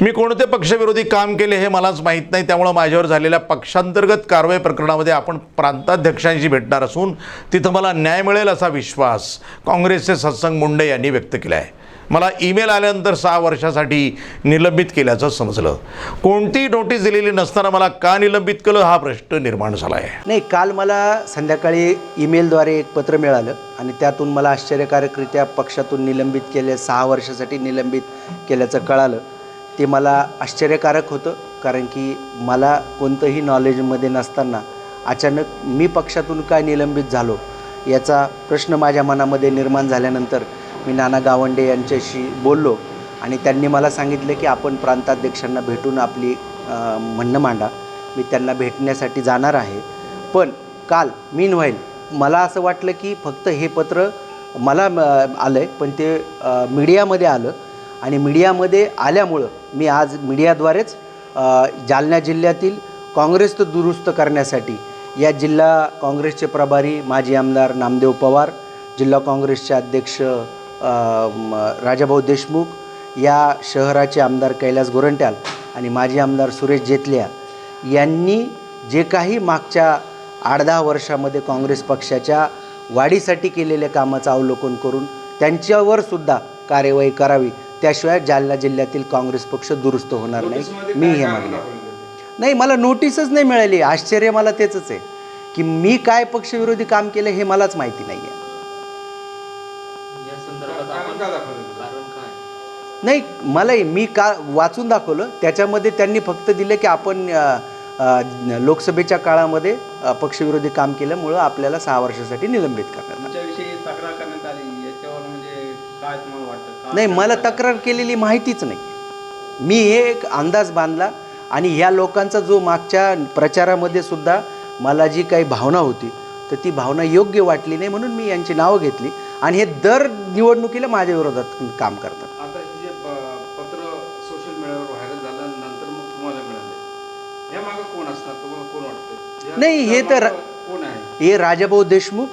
मी कोणते पक्षविरोधी काम केले हे मलाच माहीत नाही. त्यामुळं माझ्यावर झालेल्या पक्षांतर्गत कारवाई प्रकरणामध्ये आपण प्रांताध्यक्षांशी भेटणार असून तिथं मला न्याय मिळेल असा विश्वास काँग्रेसचे सत्संग मुंडे यांनी व्यक्त केला आहे मला ईमेल आल्यानंतर सहा वर्षासाठी निलंबित केल्याचं समजलं. कोणतीही नोटीस दिलेली नसताना मला का निलंबित केलं हा प्रश्न निर्माण झाला आहे नाही काल मला संध्याकाळी ईमेलद्वारे एक पत्र मिळालं आणि त्यातून मला आश्चर्यकारकरित्या पक्षातून निलंबित केले सहा वर्षासाठी निलंबित केल्याचं कळालं. ते मला आश्चर्यकारक होतं कारण की मला कोणतंही नॉलेजमध्ये नसताना अचानक मी पक्षातून काय निलंबित झालो याचा प्रश्न माझ्या मनामध्ये निर्माण झाल्यानंतर मी नाना गावंडे यांच्याशी बोललो आणि त्यांनी मला सांगितलं की आपण प्रांताध्यक्षांना भेटून आपली म्हणणं मांडा. मी त्यांना भेटण्यासाठी जाणार आहे. पण काल मीन व्हाईल मला असं वाटलं की फक्त हे पत्र मला आलं आहे पण ते मीडियामध्ये आलं. आणि मीडियामध्ये आल्यामुळं मी आज मीडियाद्वारेच जालना जिल्ह्यातील काँग्रेस दुरुस्त करण्यासाठी या जिल्हा काँग्रेसचे प्रभारी माजी आमदार नामदेव पवार जिल्हा काँग्रेसचे अध्यक्ष राजाभाऊ देशमुख या शहराचे आमदार कैलास गोरंट्याल आणि माजी आमदार सुरेश जेतल्या यांनी जे काही मागच्या आठ दहा वर्षामध्ये काँग्रेस पक्षाच्या वाढीसाठी केलेल्या कामाचं अवलोकन करून त्यांच्यावर सुद्धा कार्यवाही करावी त्याशिवाय जालना जिल्ह्यातील काँग्रेस पक्ष दुरुस्त होणार नाही. मी हे मागणे नाही मला नोटीसच नाही मिळाली. आश्चर्य मला तेच आहे. की मी काय पक्षविरोधी काम केलं हे मलाच माहिती नाही आहे या संदर्भात आपण कारण काय? नाही मलाही मी का वाचून दाखवलं. त्याच्यामध्ये त्यांनी फक्त दिलं की आपण लोकसभेच्या काळामध्ये पक्षविरोधी काम केल्यामुळं आपल्याला सहा वर्षासाठी निलंबित करण्यात काय तुम्हाला वाटतं? का नाही मला तक्रार केलेली माहितीच नाही. मी हे एक अंदाज बांधला आणि ह्या लोकांचा जो मागच्या प्रचारामध्ये सुद्धा मला जी काही भावना होती तर ती भावना योग्य वाटली नाही म्हणून मी यांची नावं घेतली आणि हे दर निवडणुकीला माझ्या विरोधात काम करतात. आता हे जे प- पत्र सोशल मीडियावर व्हायरल झालं नंतर मग तुम्हाला मिळाले. या मागं कोण असणार? तुम्हाला कोण वाटतं या- नाही, हे तर- मागं कोण आहे? हे राजाभाऊ देशमुख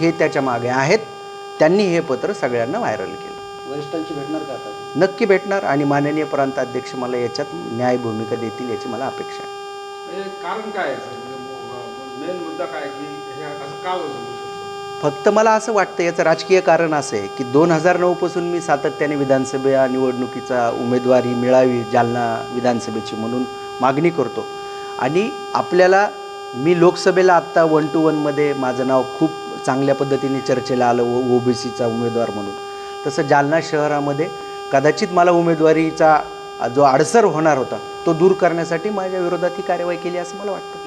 हे त्याच्यामागे आहेत. त्यांनी हे पत्र सगळ्यांना व्हायरल केलं. वरिष्ठांची भेटणार का आता? नक्की भेटणार आणि माननीय प्रांताध्यक्ष मला याच्यात न्याय भूमिका देतील याची मला अपेक्षा आहे. म्हणजे कारण काय आहे मेन मुद्दा काय आहे की हे असं का होऊ शकतं फक्त मला असं वाटतं याचं राजकीय कारण असं आहे की दोन हजार नऊपासून मी सातत्याने विधानसभा निवडणुकीचा उमेदवारी मिळावी जालना विधानसभेची म्हणून मागणी करतो. आणि आपल्याला मी लोकसभेला आत्ता वन टू वनमध्ये माझं नाव खूप चांगल्या पद्धतीने चर्चेला आलं ओ बी सीचा उमेदवार म्हणून. तसं जालना शहरामध्ये कदाचित मला उमेदवारीचा जो अडसर होणार होता तो दूर करण्यासाठी माझ्या विरोधात ही कार्यवाही केली असं मला वाटतं.